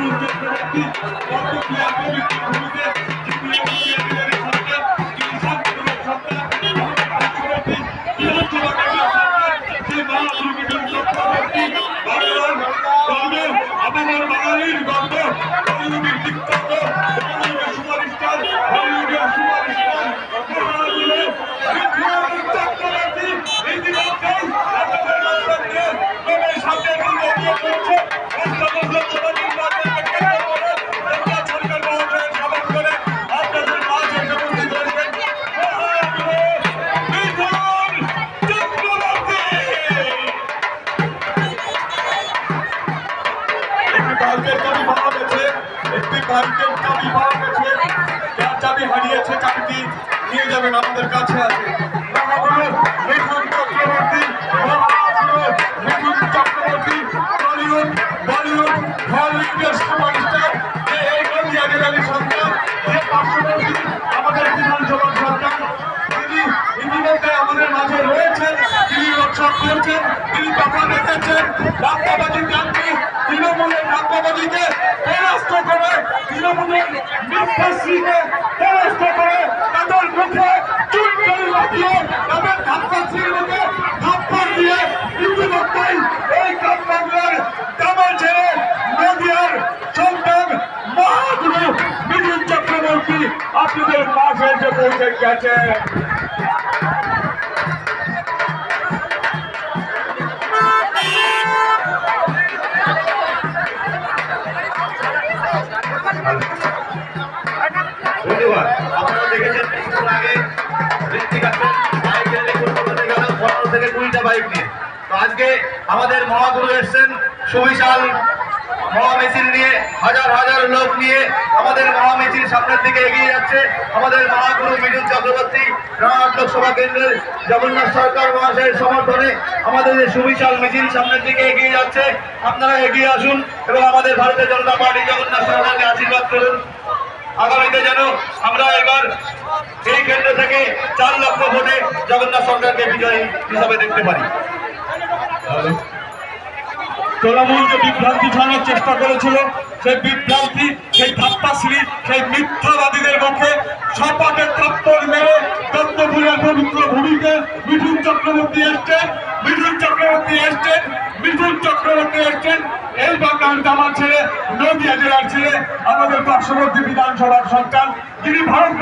জমিতে ত্রিপুরা মুখ্যমন্ত্রী সরকার বাইকের চাবি পাওয়া গেছে একটি বাইকের চাবি পাওয়া গেছে যার চাবি হারিয়েছে চাবিটি নিয়ে যাবেন আমাদের কাছে আছে। আমাদের মাঝে রয়েছেন, তিনি করছেন, তিনি কথা ক্রান্তি রাস্তাবাদীকে পরাস্ত করে, তৃণমূলের মিথ্যাশ্রীকে পরাস্ত করে তাদের মুখে চুনকারি লাগিয়ে তাদের ধাপ্পাশ্রীর মুখে ধাপ্পা দিয়ে ইতিমধ্যেই এই গ্রাম বাংলার কামাল ছেড়ে নদিয়ার সন্তান মহাগুরু মিঠুন চক্রবর্তী আপনাদের পাশে এসে পৌঁছে গেছে। আপনারা এগিয়ে আসুন এবং আমাদের ভারতীয় জনতা পার্টি জগন্নাথ সরকারকে আশীর্বাদ করুন আগামীতে যেন আমরা এবার এই কেন্দ্র থেকে চার সরকারকে বিজয়ী হিসাবে দেখতে পারি। তৃণমূল যে বিভ্রান্তি ছড়ানোর চেষ্টা করেছিল, সেই বিভ্রান্তি, সেই ধাপ্পাশ্রী, সেই মিথ্যাবাদীদের মুখে সপাটে থাপ্পড় মেরে দত্তপুরের পবিত্র ভূমিতে মিঠুন চক্রবর্তী এসছেন, মিঠুন চক্রবর্তী এসছেন, মিঠুন চক্রবর্তী এসছেন। এই বাংলার জামা ছেড়ে নদিয়া জেলার ছেড়ে আমাদের পার্শ্ববর্তী বিধানসভার সন্তান যিনি ভারতবর্ষ